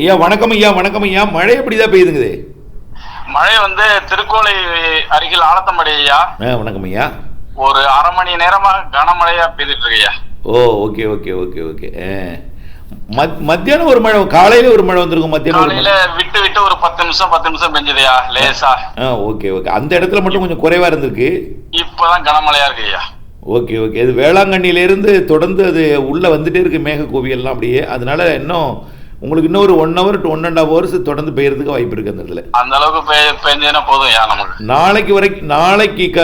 ஐயா வணக்கம் ஐயா வணக்கம் ஐயா. மழை எப்படிதான் பெய்யுதுங்குது மழை வந்து திருக்கோளை அருகில் ஆலத்தம்படி ஐயா. வணக்கம் ஐயா. ஒரு அரை மணி நேரமா கனமழையா பெய்துட்டு இருக்கு ஐயா. ஓ ஓகே ஓகே ஓகே ஓகே. மத்தியானம் ஒரு மழை காலையில ஒரு மழை வந்திருக்கும் மத்தியானம் விட்டு விட்டு ஒரு பத்து நிமிஷம் பத்து நிமிஷம் பெஞ்சதுயா லேசா. ஆ ஓகே ஓகே. அந்த இடத்துல மட்டும் கொஞ்சம் குறைவா இருந்திருக்கு? இப்பதான் கனமழையா இருக்கு ஐயா. Okay okay. அது வேளாங்கண்ணியிலேருந்து தொடர்ந்து அது உள்ளே வந்துட்டே இருக்கு மேக கோவியெல்லாம் அப்படியே. அதனால இன்னும் உங்களுக்கு இன்னும் ஒரு one hour to one and half hours தொடர்ந்து பெய்யறதுக்கு வாய்ப்பு இருக்கு அந்த இடத்துல. அந்த அளவுக்கு பெய் பெஞ்சதுன்னா போதும் நமக்கு. நாளைக்கு வரைக்கும் நாளைக்கு க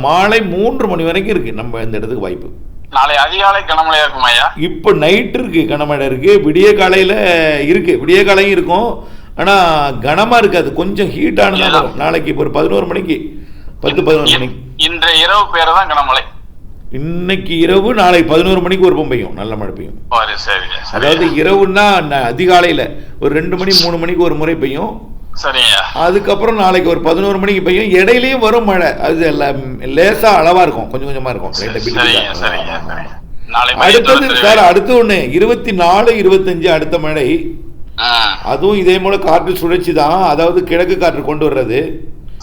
மாலை மூன்று மணி வரைக்கும் இருக்கு நம்ம இந்த இடத்துக்கு வாய்ப்பு. நாளை அதிகாலை கனமழையா இருக்குமா ஐயா? இப்போ நைட் இருக்கு கனமழை இருக்கு. விடிய காலையில இருக்கு. விடிய காலையும் இருக்கும். ஆனா கனமா இருக்காது. கொஞ்சம் ஹீட் ஆனதா வரும். நாளைக்கு இப்போ ஒரு பதினோரு மணிக்கு. பத்து பதினோரு மணிக்கு. இன்றைய இரவு பேர் தான் கனமழை. இன்னைக்கு இரவு நாளை பதினோரு மணிக்கு ஒரு பெய்யும் நல்ல மழை பெய்யும். அதாவது இரவுன்னா அதிகாலையில ஒரு ரெண்டு மணி மூணு மணிக்கு ஒரு முறை பெய்யும். அதுக்கப்புறம் நாளைக்கு ஒரு பதினோரு மணிக்கு பெய்யும். இடையிலயும் வரும் மழை. அது லேசா அளவா இருக்கும். கொஞ்சம் கொஞ்சமா இருக்கும். அடுத்தது சார் அடுத்து ஒண்ணு. இருபத்தி நாலு இருபத்தஞ்சு அடுத்த மழை. அதுவும் இதே போல காற்று சுழற்சி தான். அதாவது கிழக்கு காற்று கொண்டு வர்றது.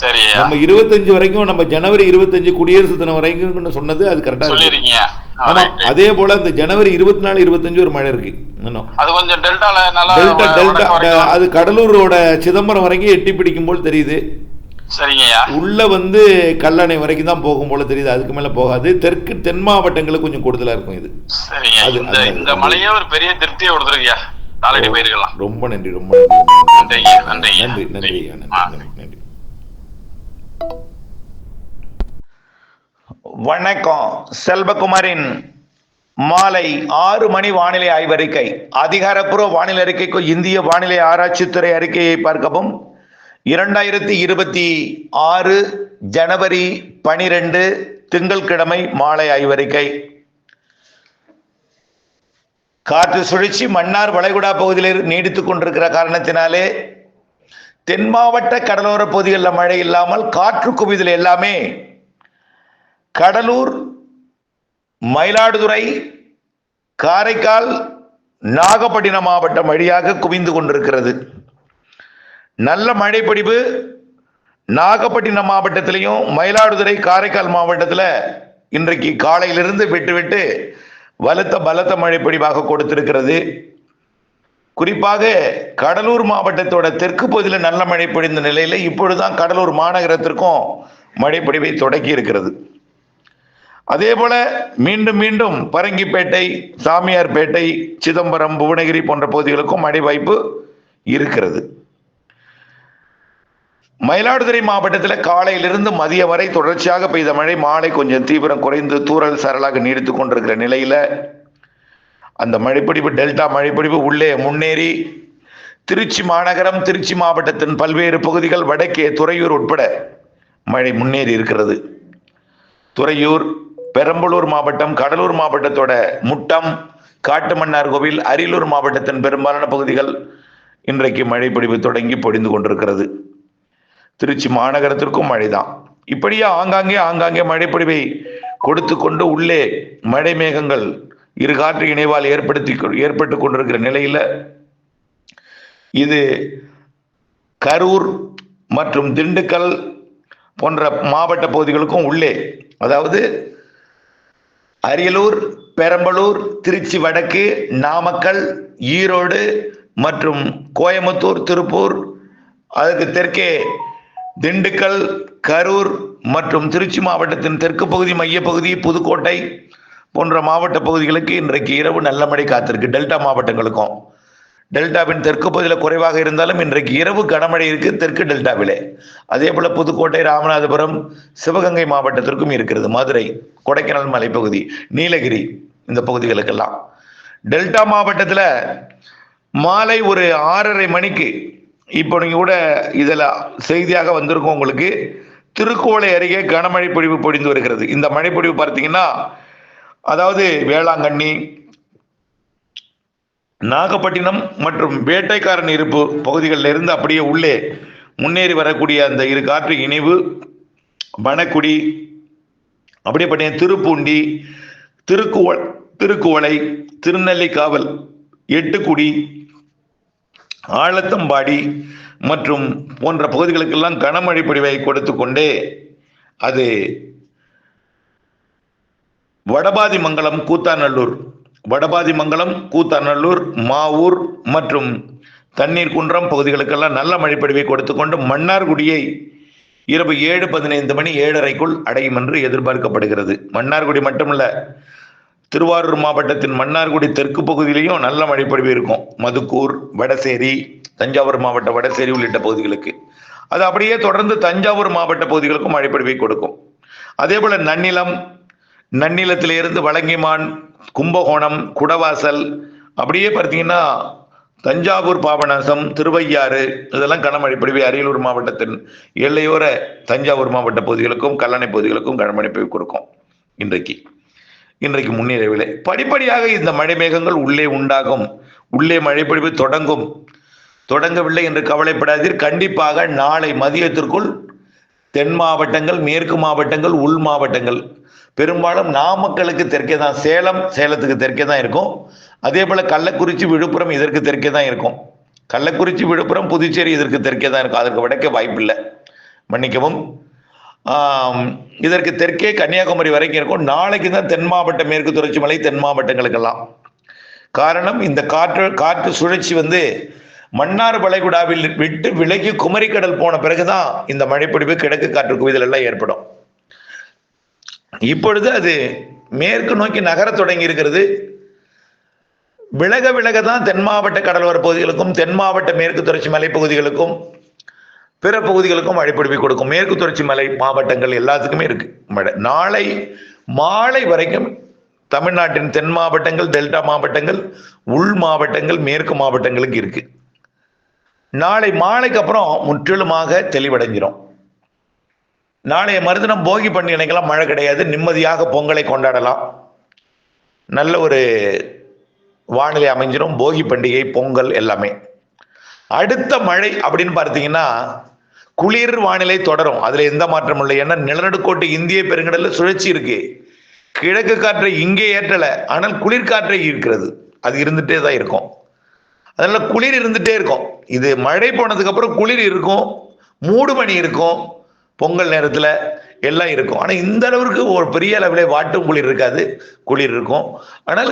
சரியா? நம்ம இருபத்தஞ்சு வரைக்கும் நம்ம ஜனவரி இருபத்தஞ்சு குடியரசு தினம் வரைக்கும் சொன்னது அது கரெக்டா சொல்லிருக்கீங்க. ஆமா அதே போல இந்த ஜனவரி இருபத்தி நாலு இருபத்தஞ்சு ஒரு மழை இருக்கு. இன்னும் அது கொஞ்சம் டெல்டால நல்லா டெல்டா டெல்டா. அது கடலூரோட சிதம்பரம் வரைக்கும் எட்டி பிடிக்கும் போல் தெரியுது. சரிங்கய்யா. உள்ள வந்து கல்லணை வரைக்கும் தான் போகும் போல தெரியுது. அதுக்கு மேல போகாது. தெற்கு தென் மாவட்டங்களுக்கு கொஞ்சம் கூடுதலா இருக்கும் இது. சரிங்க. இந்த மலையே ஒரு பெரிய திருப்தியை கொடுத்துருக்கியா நாளடி போயிருக்கலாம். ரொம்ப நன்றி ரொம்ப நன்றி. நன்றி நன்றி. நன்றி நன்றி. வணக்கம். செல்வகுமாரின் மாலை ஆறு மணி வானிலை ஆய்வறிக்கை அதிகாரப்பூர்வ வானிலை அறிக்கைக்கு இந்திய வானிலை ஆராய்ச்சித்துறை அறிக்கையை பார்க்கவும். இரண்டாயிரத்தி இருபத்தி ஆறு ஜனவரி பனிரெண்டு திங்கள்கிழமை மாலை ஆய்வறிக்கை காற்று சுழற்சி மன்னார் வளைகுடா பகுதியில் நீடித்துக் கொண்டிருக்கிற காரணத்தினாலே தென் மாவட்ட கடலோர பகுதிகளில் மழை இல்லாமல் காற்று குவிதல் எல்லாமே கடலூர் மயிலாடுதுறை காரைக்கால் நாகப்பட்டினம் மாவட்டம் வழியாக குவிந்து கொண்டிருக்கிறது. நல்ல மழைப்பொழிவு நாகப்பட்டினம் மாவட்டத்திலையும் மயிலாடுதுறை காரைக்கால் மாவட்டத்தில் இன்றைக்கு காலையிலிருந்து விட்டு விட்டு வலுத்த பலத்த மழைப்பொழிவாக கொடுத்திருக்கிறது. குறிப்பாக கடலூர் மாவட்டத்தோட தெற்கு பகுதியில் நல்ல மழை பொழிந்த நிலையில் இப்பொழுதுதான் கடலூர் மாநகரத்திற்கும் மழைப்பொழிவை தொடக்கி இருக்கிறது. அதே போல மீண்டும் மீண்டும் பரங்கிப்பேட்டை சாமியார்பேட்டை சிதம்பரம் புவனகிரி போன்ற பகுதிகளுக்கும் மழை வாய்ப்பு இருக்கிறது. மயிலாடுதுறை மாவட்டத்தில் காலையிலிருந்து மதியம் வரை தொடர்ச்சியாக பெய்த மழை மாலை கொஞ்சம் தீவிரம் குறைந்து தூறல் சரலாக நீடித்துக் கொண்டிருக்கிற நிலையில அந்த மழைப்பிடிப்பு டெல்டா மழைப்பிடிப்பு உள்ளே முன்னேறி திருச்சி மாநகரம் திருச்சி மாவட்டத்தின் பல்வேறு பகுதிகள் வடக்கே துறையூர் உட்பட மழை முன்னேறி இருக்கிறது. துறையூர் பெரம்பலூர் மாவட்டம் கடலூர் மாவட்டத்தோட முட்டம் காட்டுமன்னார் கோவில் அரியலூர் மாவட்டத்தின் பெரும்பாலான பகுதிகள் இன்றைக்கு மழை பொழிவு தொடங்கி பொழிந்து கொண்டிருக்கிறது. திருச்சி மாநகரத்திற்கும் மழைதான். இப்படியே ஆங்காங்கே ஆங்காங்கே மழைப்பொழிவை கொடுத்து கொண்டு உள்ளே மழை மேகங்கள் இரு காற்று இணைவால் ஏற்படுத்தி ஏற்பட்டு கொண்டிருக்கிற நிலையில இது கரூர் மற்றும் திண்டுக்கல் போன்ற மாவட்ட பகுதிகளுக்கும் உள்ளே அதாவது அரியலூர் பெரம்பலூர் திருச்சி வடக்கு நாமக்கல் ஈரோடு மற்றும் கோயம்புத்தூர் திருப்பூர் அதற்கு தெற்கே திண்டுக்கல் கரூர் மற்றும் திருச்சி மாவட்டத்தின் தெற்கு பகுதி மையப்பகுதி புதுக்கோட்டை போன்ற மாவட்ட பகுதிகளுக்கு இன்றைக்கு இரவு நல்ல மழை காத்திருக்கு. டெல்டா மாவட்டங்களுக்கும். டெல்டாவின் தெற்கு பகுதியில் குறைவாக இருந்தாலும் இன்றைக்கு இரவு கனமழை இருக்கு தெற்கு டெல்டாவிலே. அதே போல புதுக்கோட்டை ராமநாதபுரம் சிவகங்கை மாவட்டத்திற்கும் இருக்கிறது. மதுரை கொடைக்கானல் மலைப்பகுதி நீலகிரி இந்த பகுதிகளுக்கெல்லாம். டெல்டா மாவட்டத்தில் மாலை ஒரு ஆறரை மணிக்கு இப்போ நீங்க கூட இதில் செய்தியாக வந்திருக்கும் உங்களுக்கு திருக்கோளை அருகே கனமழை பொழிவு பொழிந்து வருகிறது. இந்த மழை பொழிவு பார்த்தீங்கன்னா அதாவது வேளாங்கண்ணி நாகப்பட்டினம் மற்றும் வேட்டைக்காரன் இருப்பு பகுதிகளில் இருந்து அப்படியே உள்ளே முன்னேறி வரக்கூடிய அந்த இரு காற்று இணைவு வனக்குடி அப்படியே பார்த்தீங்கன்னா திருப்பூண்டி திருக்குவ திருக்குவளை திருநெல்லிக்காவல் எட்டுக்குடி ஆழத்தம்பாடி மற்றும் போன்ற பகுதிகளுக்கெல்லாம் கனமழை பொழிவை கொடுத்து கொண்டே அது வடபாதிமங்கலம் கூத்தாநல்லூர் வடபாதிமங்கலம் கூத்தாநல்லூர் மாவூர் மற்றும் தண்ணீர் குன்றம் பகுதிகளுக்கெல்லாம் நல்ல மழைப்படிவை கொடுத்து கொண்டு மன்னார்குடியை இரவு ஏழு பதினைந்து மணி ஏழரைக்குள் அடையும் என்று எதிர்பார்க்கப்படுகிறது. மன்னார்குடி மட்டுமல்ல திருவாரூர் மாவட்டத்தின் மன்னார்குடி தெற்கு பகுதியிலையும் நல்ல மழைப்பொழிவு இருக்கும். மதுக்கூர் வடசேரி தஞ்சாவூர் மாவட்ட வடசேரி உள்ளிட்ட பகுதிகளுக்கு. அது அப்படியே தொடர்ந்து தஞ்சாவூர் மாவட்ட பகுதிகளுக்கும் மழைப்பொழிவை கொடுக்கும். அதே போல நன்னிலம் நன்னிலத்திலிருந்து வலங்கிமான் கும்பகோணம் குடவாசல் அப்படியே பார்த்தீங்கன்னா தஞ்சாவூர் பாபநாசம் திருவையாறு இதெல்லாம் கனமழை அரியலூர் மாவட்டத்தின் எல்லையோர தஞ்சாவூர் மாவட்ட பகுதிகளுக்கும் கல்லணை பகுதிகளுக்கும் கனமழை பொழிவு கொடுக்கும் இன்றைக்கு. இன்றைக்கு முன்னிரவிலே படிப்படியாக இந்த மழை மேகங்கள் உள்ளே உண்டாகும். உள்ளே மழைப்பொழிவு தொடங்கும். தொடங்கவில்லை என்று கவலைப்படாதீர். கண்டிப்பாக நாளை மதியத்திற்குள் தென் மாவட்டங்கள் மேற்கு மாவட்டங்கள் உள் மாவட்டங்கள் பெரும்பாலும் நாமக்கலுக்கு தெற்கே தான் சேலம் சேலத்துக்கு தெற்கே தான் இருக்கும். அதே போல் கள்ளக்குறிச்சி விழுப்புரம் இதற்கு தெற்கே தான் இருக்கும். கள்ளக்குறிச்சி விழுப்புரம் புதுச்சேரி இதற்கு தெற்கே தான் இருக்கும். அதற்கு வடக்கே வாய்ப்பில்லை. மன்னிக்கவும். இதற்கு தெற்கே கன்னியாகுமரி வரைக்கும் இருக்கும். நாளைக்கு தான் தென் மாவட்ட மேற்கு தொடர்ச்சி மலை தென் மாவட்டங்களுக்கெல்லாம். காரணம் இந்த காற்று காற்று சுழற்சி வந்து மன்னார் வளைகுடாவில் விட்டு விலகி குமரிக்கடல் போன பிறகுதான் இந்த மழைப்பிடிப்பு கிழக்கு காற்று குவிதல் எல்லாம் ஏற்படும். இப்பொழுது அது மேற்கு நோக்கி நகரத் தொடங்கி இருக்கிறது விலக விலக தான் தென் மாவட்ட கடலோர பகுதிகளுக்கும் தென் மாவட்ட மேற்கு தொடர்ச்சி மலைப்பகுதிகளுக்கும் பிற பகுதிகளுக்கும் மழைப்பிடிப்பை கொடுக்கும். மேற்கு தொடர்ச்சி மலை மாவட்டங்கள் எல்லாத்துக்குமே இருக்கு. மழை நாளை மாலை வரைக்கும் தமிழ்நாட்டின் தென் மாவட்டங்கள் டெல்டா மாவட்டங்கள் உள் மாவட்டங்கள் மேற்கு மாவட்டங்களுக்கு இருக்கு. நாளை மாலைக்கு அப்புறம் முற்றிலுமாக தெளிவடைஞ்சிரும். நாளைய மறுதினம் போகி பண்டிகைக்கெல்லாம் மழை கிடையாது. நிம்மதியாக பொங்கலை கொண்டாடலாம். நல்ல ஒரு வானிலை அமைஞ்சிடும் போகி பண்டிகை பொங்கல் எல்லாமே. அடுத்த மழை அப்படின்னு பார்த்தீங்கன்னா குளிர் வானிலை தொடரும். அதுல எந்த மாற்றமும் இல்லை. ஏன்னா நிலநடுக்கோட்டு இந்திய பெருங்கடல்ல சுழற்சி இருக்கு. கிழக்கு காற்றை இங்கே ஏற்றல. ஆனால் குளிர்காற்றை இருக்கிறது. அது இருந்துட்டே தான் இருக்கும். அதனால குளிர் இருந்துட்டே இருக்கும். இது மழை போனதுக்கு அப்புறம் குளிர் இருக்கும். மூடு மணி இருக்கும். பொங்கல் நேரத்தில் எல்லாம் இருக்கும். ஆனால் இந்த அளவிற்கு ஒரு பெரிய அளவிலே வாட்டும் குளிர் இருக்காது. குளிர் இருக்கும். ஆனால்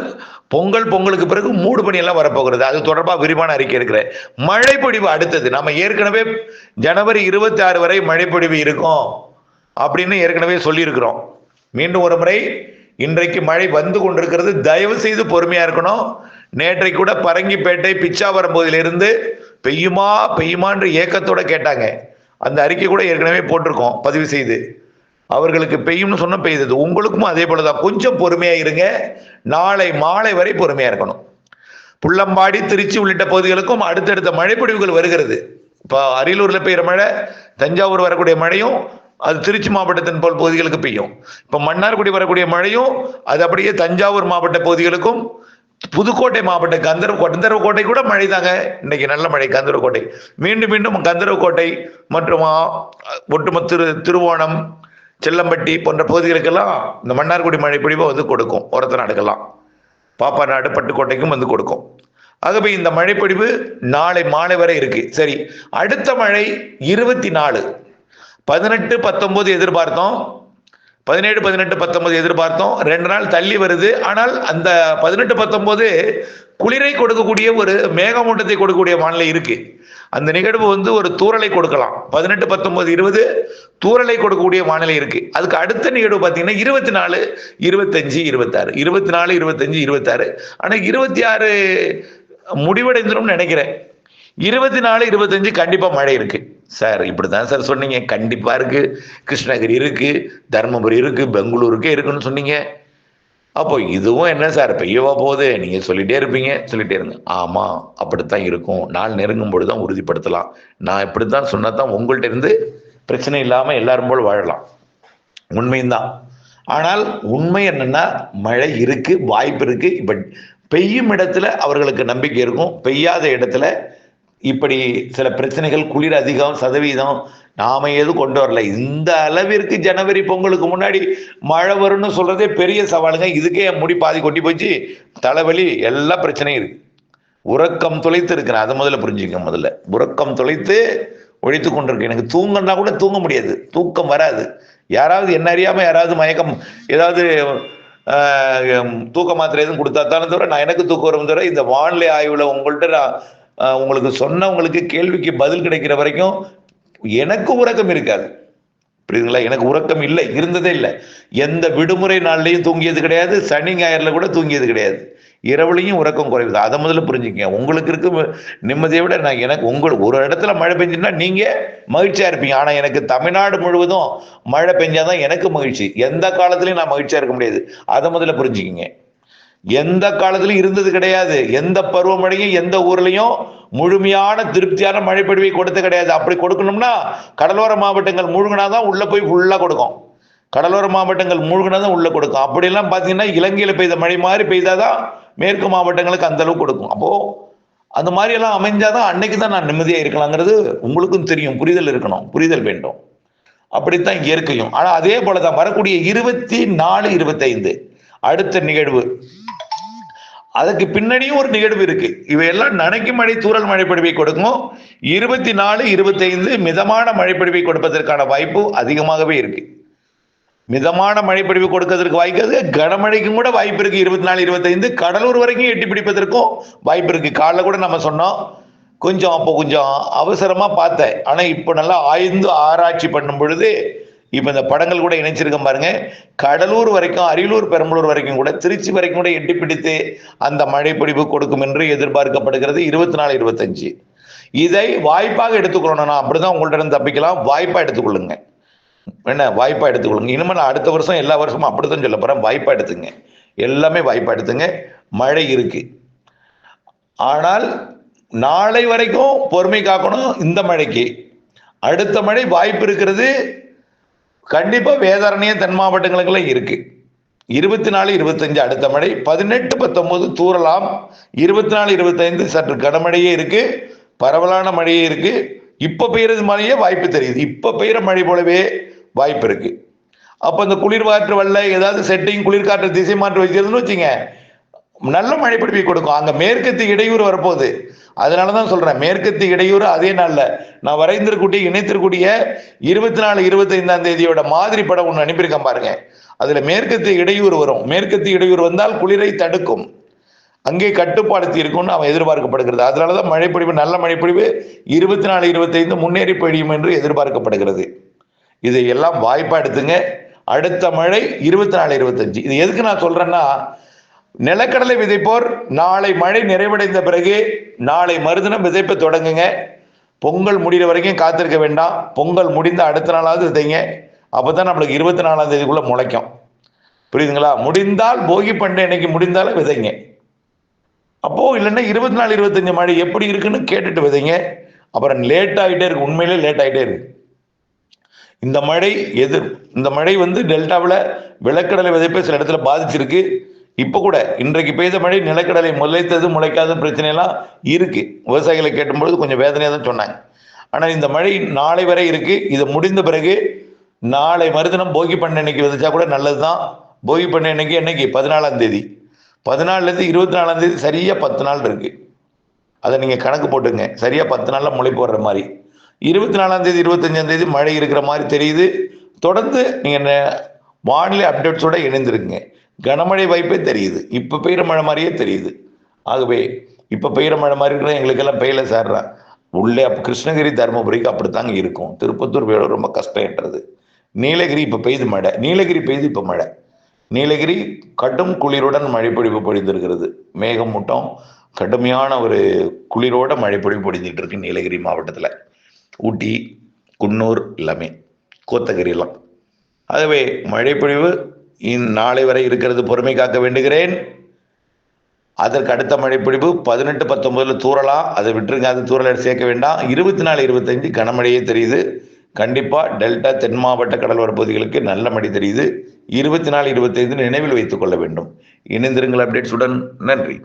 பொங்கல் பொங்கலுக்கு பிறகு மூடு பணியெல்லாம் வரப்போகிறது. அது தொடர்பாக விரிவான அறிக்கை எடுக்கிறேன். மழைப்பொழிவு அடுத்தது. நம்ம ஏற்கனவே ஜனவரி இருபத்தி ஆறு வரை மழைப்பொழிவு இருக்கும் அப்படின்னு ஏற்கனவே சொல்லியிருக்கிறோம். மீண்டும் ஒரு முறை இன்றைக்கு மழை வந்து கொண்டிருக்கிறது. தயவு செய்து பொறுமையா இருக்கணும். நேற்றை கூட பரங்கிப்பேட்டை பிச்சாவரம் பகுதியிலிருந்து பெய்யுமா பெய்யுமான்ற ஏக்கத்தோட கேட்டாங்க. அந்த அறிக்கை கூட ஏற்கனவே போட்டிருக்கோம் பதிவு செய்து. அவர்களுக்கு பெய்யும்னு சொன்ன பெய்தது. உங்களுக்கும் அதே போலதான். கொஞ்சம் பொறுமையாக இருங்க. நாளை மாலை வரை பொறுமையாக இருக்கணும். புள்ளம்பாடி திருச்சி உள்ளிட்ட பகுதிகளுக்கும் அடுத்தடுத்த மழைப்பொழிவுகள் வருகிறது. இப்போ அரியலூரில் பெய்கிற மழை தஞ்சாவூர் வரக்கூடிய மழையும் அது திருச்சி மாவட்டத்தின் போல் பகுதிகளுக்கு பெய்யும். இப்போ மன்னார்குடி வரக்கூடிய மழையும் அது அப்படியே தஞ்சாவூர் மாவட்ட பகுதிகளுக்கும் புதுக்கோட்டை மாவட்ட கந்தர்வ கந்தர்வக்கோட்டை கூட மழை தாங்க. இன்னைக்கு நல்ல மழை கந்தர்வக்கோட்டை மீண்டும் மீண்டும் கந்தர்வக்கோட்டை மற்றும் ஒட்டுமொத்த திரு திருவோணம் செல்லம்பட்டி போன்ற பகுதிகளுக்கெல்லாம் இந்த மன்னார்குடி மழை பொழிவை வந்து கொடுக்கும். ஒரத்த நாடுகள்லாம் பாப்பாநாடு பட்டுக்கோட்டைக்கும் வந்து கொடுக்கும். ஆகவே இந்த மழைப்பொழிவு நாளை மாலை வரை இருக்கு. சரி அடுத்த மழை இருபத்தி நாலு. பதினெட்டு பத்தொன்பது எதிர்பார்த்தோம். பதினேழு பதினெட்டு பத்தொன்பது எதிர்பார்த்தோம். ரெண்டு நாள் தள்ளி வருது. ஆனால் அந்த பதினெட்டு பத்தொன்பது குளிரை கொடுக்கக்கூடிய ஒரு மேகமூட்டத்தை கொடுக்கக்கூடிய வானிலை இருக்கு. அந்த நிகழ்வு வந்து ஒரு தூரலை கொடுக்கலாம். பதினெட்டு பத்தொன்பது இருபது தூறலை கொடுக்கக்கூடிய வானிலை இருக்கு. அதுக்கு அடுத்த நிகழ்வு பார்த்தீங்கன்னா இருபத்தி நாலு இருபத்தஞ்சு இருபத்தாறு. இருபத்தி நாலு இருபத்தஞ்சு இருபத்தாறு. ஆனால் இருபத்தி ஆறு முடிவடைந்துடும் நினைக்கிறேன். இருபத்தி நாலு இருபத்தஞ்சு கண்டிப்பாக மழை இருக்கு. சார் இப்படிதான் சார் சொன்னீங்க. கண்டிப்பாக இருக்கு. கிருஷ்ணகிரி இருக்கு. தருமபுரி இருக்கு. பெங்களூருக்கே இருக்குன்னு சொன்னீங்க. அப்போ இதுவும் என்ன சார்? பெய்யவா போகுது. நீங்கள் சொல்லிட்டே இருப்பீங்க. சொல்லிட்டே இருங்க. ஆமாம் அப்படித்தான் இருக்கும். நாள் நெருங்கும் பொழுது தான் உறுதிப்படுத்தலாம். நான் இப்படி தான் தான் உங்கள்கிட்ட இருந்து பிரச்சனை இல்லாமல் எல்லாரும் போல் வாழலாம். உண்மையும்தான் ஆனால் உண்மை என்னன்னா மழை இருக்கு வாய்ப்பு இருக்கு. இப்போ பெய்யும் இடத்துல அவர்களுக்கு நம்பிக்கை இருக்கும். பெய்யாத இடத்துல இப்படி சில பிரச்சனைகள் குளிர் அதிகம் சதவீதம் நாம எதுவும் கொண்டு வரல. இந்த அளவிற்கு ஜனவரி பொங்கலுக்கு முன்னாடி மழை வரும்னு சொல்றதே பெரிய சவாலுங்க. இதுக்கே என் முடி பாதி கொட்டி போச்சு. தலைவலி எல்லா பிரச்சனையும் இருக்கு. உறக்கம் தொலைத்து இருக்கிறேன். அதை முதல்ல புரிஞ்சுக்க முதல்ல. உறக்கம் தொலைத்து ஒழித்து கொண்டிருக்கேன் எனக்கு தூங்கினா கூட தூங்க முடியாது. தூக்கம் வராது. யாராவது என்ன அறியாமல் யாராவது மயக்கம் ஏதாவது தூக்க மாத்திரை எதுவும் கொடுத்தா தானே தவிர நான் எனக்கு தூக்கம் வரும் தவிர இந்த வானிலை ஆய்வில் உங்கள்கிட்ட நான் உங்களுக்கு சொன்னவங்களுக்கு கேள்விக்கு பதில் கிடைக்கிற வரைக்கும் எனக்கு உறக்கம் இருக்காது. புரியுதுங்களா? எனக்கு உறக்கம் இல்லை இருந்ததே இல்லை. எந்த விடுமுறை நாள்லையும் தூங்கியது கிடையாது சனி ஞாயிறுல கூட தூங்கியது கிடையாது. இரவுலையும் உறக்கம் குறைவுது அதை முதல்ல புரிஞ்சுக்கங்க. உங்களுக்கு இருக்கும் நிம்மதியை விட நான் எனக்கு உங்களுக்கு ஒரு இடத்துல மழை பெஞ்சுன்னா நீங்கள் மகிழ்ச்சியாக இருப்பீங்க. ஆனால் எனக்கு தமிழ்நாடு முழுவதும் மழை பெஞ்சாதான் எனக்கு மகிழ்ச்சி. எந்த காலத்துலையும் நான் மகிழ்ச்சியாக இருக்க முடியாது. அதை முதல்ல புரிஞ்சுக்கிங்க. எந்த காலத்திலும் இருந்தது கிடையாது. எந்த பருவமழையும் எந்த ஊர்லையும் முழுமையான திருப்தியான மழை கொடுத்தது கொடுத்து கிடையாது. அப்படி கொடுக்கணும்னா கடலோர மாவட்டங்கள் மூழ்கினாதான் உள்ள போய் ஃபுல்லா கொடுக்கும். கடலோர மாவட்டங்கள் மூழ்கினாதான் உள்ள கொடுக்கும். அப்படிலாம் பார்த்தீங்கன்னா இலங்கையில் பெய்த மழை மாதிரி பெய்தாதான் மேற்கு மாவட்டங்களுக்கு அந்த அளவுக்கு கொடுக்கும். அப்போ அந்த மாதிரி எல்லாம் அமைஞ்சாதான் அன்னைக்கு தான் நான் நிம்மதியாக இருக்கலாங்கிறது உங்களுக்கும் தெரியும். புரிதல் இருக்கணும். புரிதல் வேண்டும். அப்படித்தான் இயற்கையும். ஆனால் அதே போல தான் வரக்கூடிய இருபத்தி நாலு இருபத்தைந்து அடுத்த நிகழ்வு. அதுக்கு பின்னாடியும் ஒரு நிகழ்வு இருக்கு. இவையெல்லாம் நனைக்கும் மழை தூரல் மழைப்பொழிவை கொடுக்கும். இருபத்தி நாலு இருபத்தைந்து மிதமான மழைப்பொழிவை கொடுப்பதற்கான வாய்ப்பு அதிகமாகவே இருக்கு. மிதமான மழைப்பொழிவு கொடுக்கறதுக்கு வாய்ப்பு கனமழைக்கும் கூட வாய்ப்பு இருக்கு. இருபத்தி நாலு இருபத்தைந்து கடலூர் வரைக்கும் எட்டி பிடிப்பதற்கும் வாய்ப்பு இருக்கு. காலைல கூட நம்ம சொன்னோம். கொஞ்சம் அப்போ கொஞ்சம் அவசரமா பார்த்தேன். ஆனா இப்போ நல்லா ஆய்ந்து ஆராய்ச்சி பண்ணும் பொழுது இப்போ இந்த படங்கள் கூட இணைச்சிருக்கேன் பாருங்க. கடலூர் வரைக்கும் அரியலூர் பெரம்பலூர் வரைக்கும் கூட திருச்சி வரைக்கும் கூட எட்டி பிடித்து அந்த மழை பிடிப்பு கொடுக்கும் என்று எதிர்பார்க்கப்படுகிறது. இருபத்தி நாலு இருபத்தஞ்சு. இதை வாய்ப்பாக எடுத்துக்கொள்ளணும்னா அப்படிதான் உங்கள்ட்ட இருந்து தப்பிக்கலாம். வாய்ப்பாக எடுத்துக்கொள்ளுங்க. என்ன? வாய்ப்பாக எடுத்துக்கொள்ளுங்க. இனிமேல் நான் அடுத்த வருஷம் எல்லா வருஷமும் அப்படித்தான் சொல்ல போகிறேன் வாய்ப்பாக எடுத்துங்க. எல்லாமே வாய்ப்பாக எடுத்துங்க. மழை இருக்கு. ஆனால் நாளை வரைக்கும் பொறுமை காக்கணும் இந்த மழைக்கு. அடுத்த மழை வாய்ப்பு இருக்கிறது. கண்டிப்பா வேதாரண்ய தென் மாவட்டங்களுக்குள்ள இருக்கு. இருபத்தி நாலு இருபத்தஞ்சு அடுத்த மழை பதினெட்டு பத்தொன்பது தூறலாம். இருபத்தி நாலு இருபத்தைந்து சற்று கனமழையே இருக்கு. பரவலான மழையே இருக்கு. இப்ப பெய்யறது மழையே வாய்ப்பு தெரியுது. இப்ப பெய்கிற மழை போலவே வாய்ப்பு இருக்கு. அப்ப இந்த குளிர் வல்ல ஏதாவது செட்டிங் குளிர்காற்று திசை மாற்று வச்சிருந்துன்னு வச்சுங்க நல்ல மழை பிடிப்பி கொடுக்கும். அங்க மேற்கத்து இடையூறு வரப்போகுது. அதனாலதான் சொல்றேன் மேற்கத்து இடையூறு அதே நாள்ல. நான் வரைந்திருக்கூடிய இணைத்திருக்கூடிய இருபத்தி நாலு இருபத்தி ஐந்தாம் தேதியோட மாதிரி படம் ஒன்று அனுப்பியிருக்கேன் பாருங்க. அதுல மேற்கத்து இடையூறு வரும். மேற்கத்து இடையூறு வந்தால் குளிரை தடுக்கும். அங்கே கட்டுப்பாடுத்தி இருக்கும்னு அவன் எதிர்பார்க்கப்படுகிறது. அதனாலதான் மழைப்பொழிவு நல்ல மழைப்பொழிவு இருபத்தி நாலு இருபத்தைந்து முன்னேறி பொழியும் என்று எதிர்பார்க்கப்படுகிறது. இதை எல்லாம் வாய்ப்பா எடுத்துங்க. அடுத்த மழை இருபத்தி நாலு இருபத்தஞ்சு. இது எதுக்கு நான் சொல்றேன்னா நிலக்கடலை விதைப்போர் நாளை மழை நிறைவடைந்த பிறகு நாளை மறுதினம் விதைப்பை தொடங்குங்க. பொங்கல் முடிகிற வரைக்கும் காத்திருக்க வேண்டாம். பொங்கல் முடிந்த அடுத்த நாளாவது விதைங்க. அப்போ தான் நம்மளுக்கு இருபத்தி நாலாம் தேதிக்குள்ள முளைக்கும். புரியுதுங்களா? முடிந்தால் போகி பண்டை இன்னைக்கு முடிந்தாலும் விதைங்க. அப்போது இல்லைன்னா இருபத்தி நாலு இருபத்தஞ்சு மழை எப்படி இருக்குன்னு கேட்டுட்டு விதைங்க. அப்புறம் லேட் ஆகிட்டே இருக்கு. உண்மையிலே லேட் ஆகிட்டே இருக்கு. இந்த மழை எதிர் இந்த மழை வந்து டெல்டாவில் விளக்கடலை விதைப்பை சில இடத்துல பாதிச்சிருக்கு. இப்போ கூட இன்றைக்கு பெய்த மழை நிலக்கடலை முளைத்தது முளைக்காத பிரச்சனையெல்லாம் இருக்கு. விவசாயிகளை கேட்டும்பொழுது கொஞ்சம் வேதனையாக தான் சொன்னாங்க. ஆனால் இந்த மழை நாளை வரை இருக்கு. இது முடிந்த பிறகு நாளை மறுதினம் போகி பண்ண அன்னைக்கு விதைச்சா கூட நல்லது தான் போகி பண்ண அன்னைக்கு என்னைக்கு? பதினாலாம் தேதி. பதினாலுலேருந்து இருபத்தி நாலாம் தேதி சரியாக பத்து நாள் இருக்கு. அதை நீங்கள் கணக்கு போட்டுங்க. சரியாக பத்து நாளில் முளைப்பு வர்ற மாதிரி. இருபத்தி நாலாம் தேதி இருபத்தஞ்சாம் தேதி மழை இருக்கிற மாதிரி தெரியுது. தொடர்ந்து நீங்கள் வானிலை அப்டேட்ஸோட இணைந்திருக்குங்க கனமழை வாய்ப்பே தெரியுது. இப்போ பெய்கிற மழை மாதிரியே தெரியுது. ஆகவே இப்போ பெய்கிற மழை மாதிரி இருக்கிற எங்களுக்கெல்லாம் பெய்யல சார்றேன் உள்ளே அப்போ கிருஷ்ணகிரி தருமபுரிக்கு அப்படித்தாங்க இருக்கும். திருப்பத்தூர் வேலூர் ரொம்ப கஷ்டம்ன்றது நீலகிரி இப்போ பெய்து மழை. நீலகிரி பெய்து இப்போ மழை. நீலகிரி கடும் குளிருடன் மழைப்பொழிவு பொழிந்திருக்கிறது. மேகமூட்டம் கடுமையான ஒரு குளிரோட மழைப்பொழிவு பொழிஞ்சிட்டு இருக்கு நீலகிரி மாவட்டத்தில். ஊட்டி குன்னூர் எல்லாமே கோத்தகிரிலாம். ஆகவே மழைப்பொழிவு இந்நாளை வரை இருக்கிறது பொறுமை காக்க வேண்டுகிறேன். அதற்கு அடுத்த மழைப்பிடிப்பு பதினெட்டு பத்தொன்பதுல தூரலாம் அதை விட்டுருங்க அது தூரலை சேர்க்க வேண்டாம். இருபத்தி நாலு இருபத்தஞ்சு கனமழையே தெரியுது. கண்டிப்பா டெல்டா தென் மாவட்ட கடலோர பகுதிகளுக்கு நல்ல மழை தெரியுது. இருபத்தி நாலு இருபத்தைந்து நினைவில் வைத்துக் கொள்ள வேண்டும். இணைந்திருங்கள் அப்டேட்ஸுடன் நன்றி.